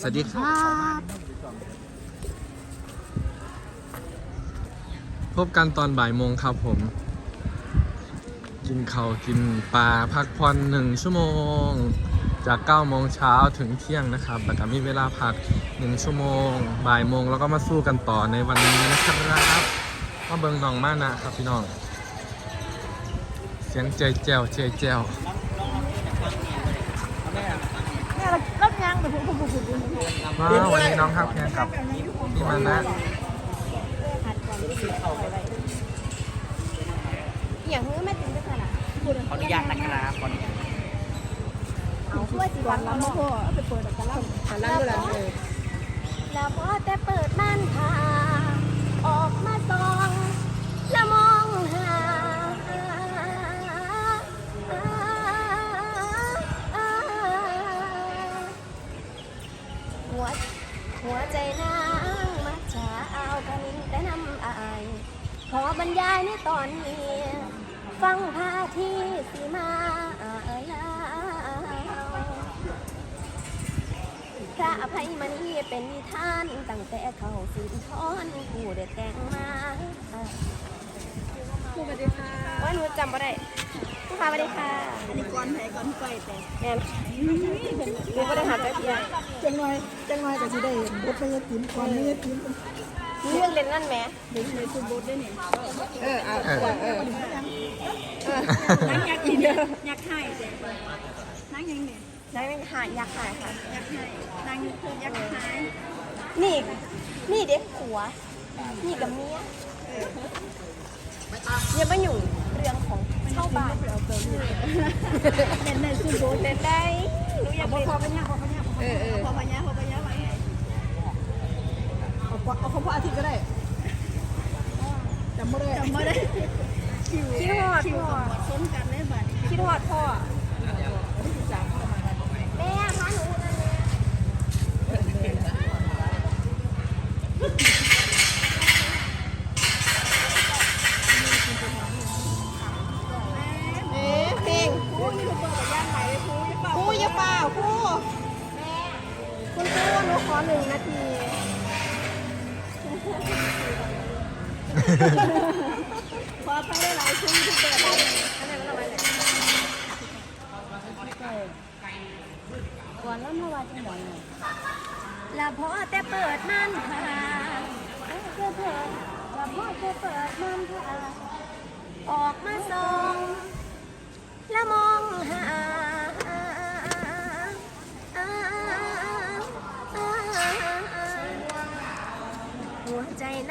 สวัสดีครับพบกันตอนบ่ายโมงครับผม กินข้าวกินปลาพักผ่อนหนึ่งชั่วโมง จาก9โมงเช้าถึงเที่ยงนะครับแล้วก็มีเวลาพัก1ชั่วโมง บ่ายโมงแล้วก็มาสู้กันต่อในวันนี้นะครับมาเบิงน้องมานะครับพี่น้อง เสียงเจยแจวเจยแจว เนี่ยรถยางแบบผมผมผมผมผม ว้าววันนี้น้องครับแพงกับพี่มานะอย่างนี้ไม่ถึงจะขนาดขออนุญาตนะครับขออนุญาตเอาช่วยจีวันแล้วพ่อไปเปิดกระล่ำกระล่ำกระล่ำเลยแล้วพ หัวหัวใจนางมาชาเอากันแต่น้ำอาย ขอบรรยายในตอนนี้ ฟังพาที่สีมาลาวพระอภัยมณีเป็นนิทาน ตั้งแต่เขาสินทอนผู้ได้แต่งมาสวัสดีค่ะว่าหนูจำไม่ได้ผู้ ค้าสวัสดีค่ะอันนี้ก้อนไหนก้อนไฟแต่แม่นหนูไม่ได้หาแป๊บเดียวจังหน่อยจังหน่อยก็จะได้เห็นบทไม่ยติมก้อนไม่ยติมหนูยังเล่นนั่นแหมเด็กในสุบทได้เนี่ยเออเอาเออเออนักยักษ์อีเดียวยักษ์ไข่แต่นักยังเนี่ยได้เป็นหายอยากหายค่ะยักษ์ไข่นางยักษ์ไข่นี่นี่เด็กผัวนี่กับเมียอย่ามาอยู่เรื่องของเช่าบ้านเป็นในสุบทเล่นได้หนูอยากพอเล่นพอปัญญาพอปัญญาเออเออพอปัญญาพอปัญญาไว้เอาเอาเอาพออาทิตย์ก็ได้จำไม่ได้จำไม่ได้คิวคิดหอดคิวพ่อส้นกันเลยบัดคิดหอดพ่อ นาทีขอไปได้หลายชื่อที่เปิดได้อันไหนมันเอาไว้เลยก่อนแล้วเมื่อวานจังหวะไหนแล้วพอแต่เปิดม่านผาเอ้ยเพื่อเถิดล้วพอแต่เปิดม่านผาออกมาส่องแล้วมองหา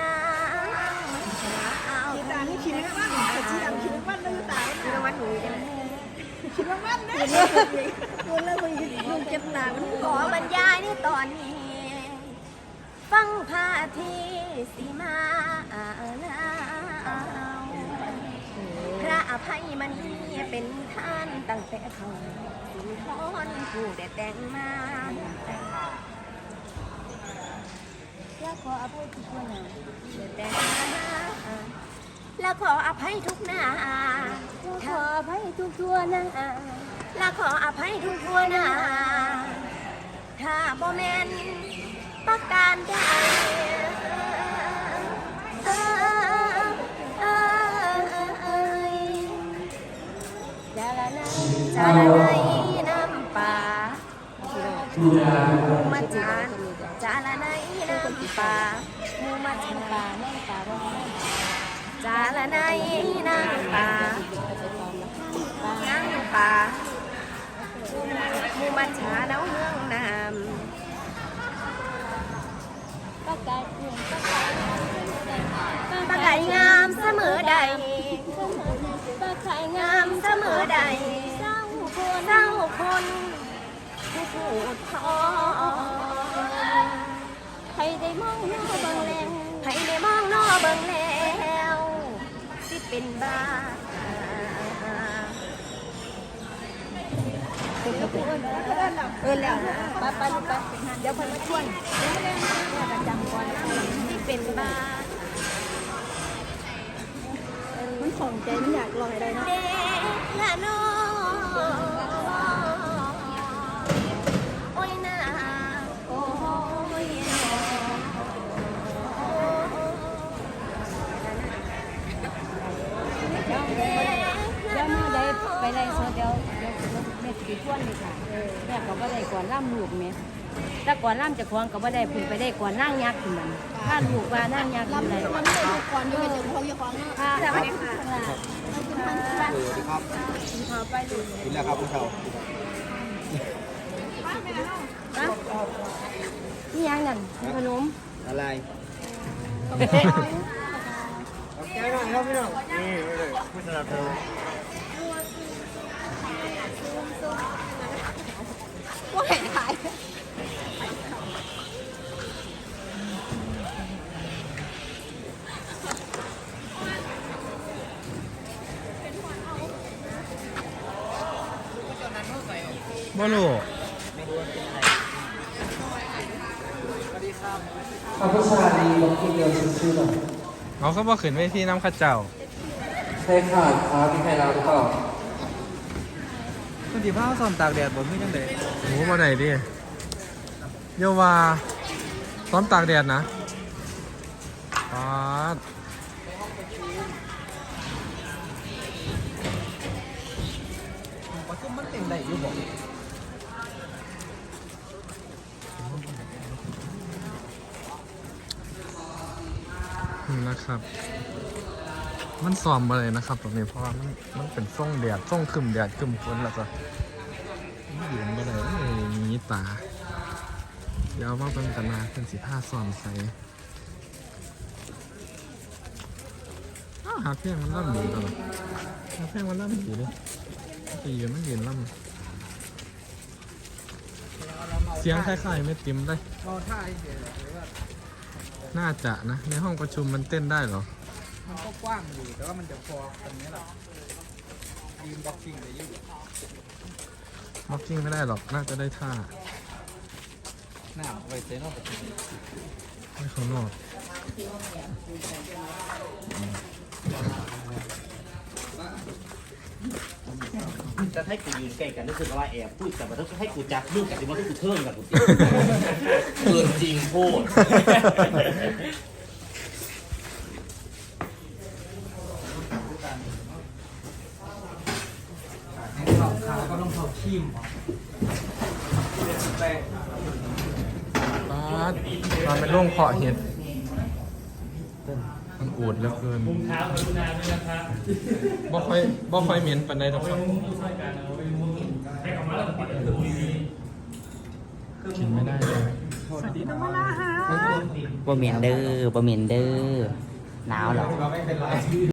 นางมีตานี่คิดว่าบ้านแต่ที่ดังคิดว่าบ้านเลยตายคือรางวัลหนูใช่ไหมคิดว่าบ้านนะคนละคนลูกเจ็บหนามันขอบรรยายในตอนนี้ ฟังพาทีสีมาลาวพระอภัยมณีเป็นนิทานตั้งแต่เขาสินทอนผู้ได้แต่งมา และขออภัยทุกคนได้แต่งมาและขออภัยทุกหน้าขออภัยทุกทั่วหน้าและขออภัยทุกทั่วหน้าถ้าบ่แม่นประการใด มูมาจานป่าน้ำป่าบ่จาละไนน้ำป่าน้ำป่ามูมันชาเนาเมืองนามปากไก่ปากไก่งามเสมอใดปากไก่งามเสมอใดเศร้าคนเศร้าคนผู้พูดทอ ใครได้มองหน้าเบิ่งแล้วใครได้มองหน้าเบิ่งแล้วสิเป็นบ้าเออแล้วไปไปไปเดี๋ยวคนมาชวนประจำวันที่เป็นบ้ามันของใจมันอยากลอยได้เนาะ กับว่าได้ก่อนล่ำลูกไหมถ้าก่อนล่ำจะควงกับว่าได้พุ่นไปได้ก่อนนั่งยักษ์ขึ้นมันถ้าลูกว่านั่งยักษ์ขึ้นลำเลเลยยลำเลยลูกก่อนอยู่เป็นหนึ่งพงอยู่ของเนาะค่ะสวัสดีค่ะเราคุณพันธุ์บ้านสวัสดีครับขอไปลูกกินแล้วครับคุณเขานะนี่ยังนั่นขนมอะไร ว่าเห็นขายบ่รู้ข้าพุทธาดีบอกกินเดียวซื้อๆหน่อยเขาก็บ่ขึ้นเวทีน้ำข้าเจ้าใช่ขาดครับมีใครรับหรือเปล่า คุณจีพ้าสอนตากแดดบนไม่จังเด็โอ้บ่ได้ดิเยาว่าซ้อมตากแดดนะปาดปะตุ้มมันเต็มได้อยู่บอกนะครับ มันซ้อมอะไรนะครับตรงนี้เพราะว่ามันมันเป็นส่งแดดส่งคึมแดดคึมฝนแล้วก็มันยืนบ่ได้เอ้ยมีตา เดี๋ยวมาเบิ่งกันนะเพิ่นสิพาซ้อมใส่อ้าหาเพลงมันล่ำดีตลอดหาเพลงมันล่ำดีเลยตีกันมันยืนล่ำเสียงคล้ายๆไม่ติมเลยหน่าจะนะ ในห้องประชุมมันเต้นได้เหรอ มันก็กว้างอยู่แต่ว่ามันจะพอตรงนี้แหละยืนบ็อกซิ่งไปยืดม็อกกิ้งไม่ได้หรอก น่าจะได้ท่า หน้าไว้เซนอลไม่ข้างนอกจะให้กูยืนใกล้กันรู้สึกว่าแอบพูดแต่ว่าถ้าให้กูจับมือกันที่มันก็กูเทิงกับกูสิเกินจริงโคตร ขาก็ ต้องเผาครีมปาดมาเป็นร่วงเพาะเห็ด มันอูดเหลือเกินบ่ค่อย บ่ค่อยเหม็นปานใดดอกครับกินไม่ได้เลยบ่เมียนเด้อบ่เมียนเด้อหนาวเหรอไม่เป็นไร